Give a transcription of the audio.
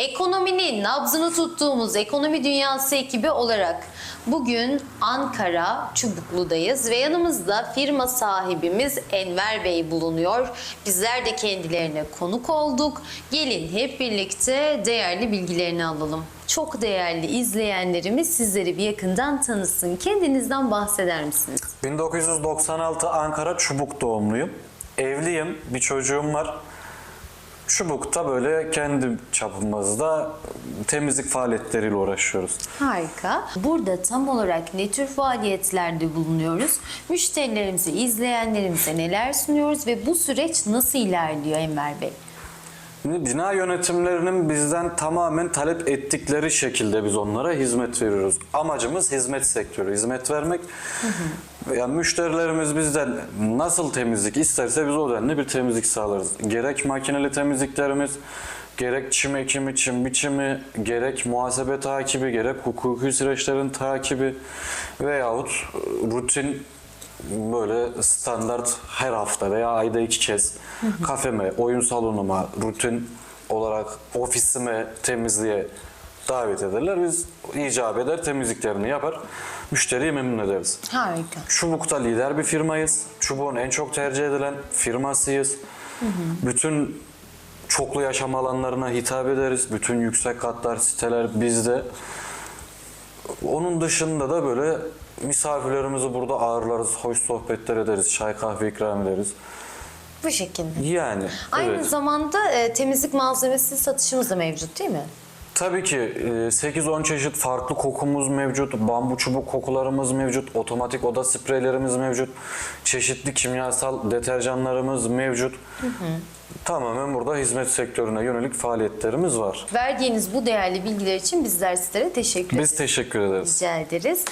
Ekonominin nabzını tuttuğumuz ekonomi dünyası ekibi olarak bugün Ankara Çubuklu'dayız ve yanımızda firma sahibimiz Enver Bey bulunuyor. Bizler de kendilerine konuk olduk. Gelin hep birlikte değerli bilgilerini alalım. Çok değerli izleyenlerimiz sizleri bir yakından tanısın. Kendinizden bahseder misiniz? 1996 Ankara Çubuk doğumluyum. Evliyim, bir çocuğum var. Çubuk'ta böyle kendi çapımızda temizlik faaliyetleriyle uğraşıyoruz. Harika. Burada tam olarak ne tür faaliyetlerde bulunuyoruz? Müşterilerimize, izleyenlerimize neler sunuyoruz ve bu süreç nasıl ilerliyor Enver Bey? Şimdi bina yönetimlerinin bizden tamamen talep ettikleri şekilde biz onlara hizmet veriyoruz. Amacımız hizmet sektörü, hizmet vermek. Yani müşterilerimiz bizden nasıl temizlik isterse biz o denli bir temizlik sağlarız. Gerek makineli temizliklerimiz, gerek çim ekimi, çim biçimi, gerek muhasebe takibi, gerek hukuki süreçlerin takibi veyahut rutin böyle standart her hafta veya ayda iki kez kafeme, oyun salonuma, rutin olarak ofisime temizliğe davet ederler. Biz icap eder temizliklerini yapar. Müşteriyi memnun ederiz. Harika. Çubuk'ta lider bir firmayız. Çubuk'un en çok tercih edilen firmasıyız. Bütün çoklu yaşam alanlarına hitap ederiz. Bütün yüksek katlar, siteler bizde. Onun dışında da böyle misafirlerimizi burada ağırlarız, hoş sohbetler ederiz, çay kahve ikram ederiz. Bu şekilde. Yani Aynı evet. zamanda e, temizlik malzemesi satışımız da mevcut değil mi? Tabii ki e, 8-10 çeşit farklı kokumuz mevcut, bambu çubuk kokularımız mevcut, otomatik oda spreylerimiz mevcut, çeşitli kimyasal deterjanlarımız mevcut. Tamamen burada hizmet sektörüne yönelik faaliyetlerimiz var. Verdiğiniz bu değerli bilgiler için bizler sizlere teşekkür ederiz. Biz teşekkür ederiz. Rica ederiz.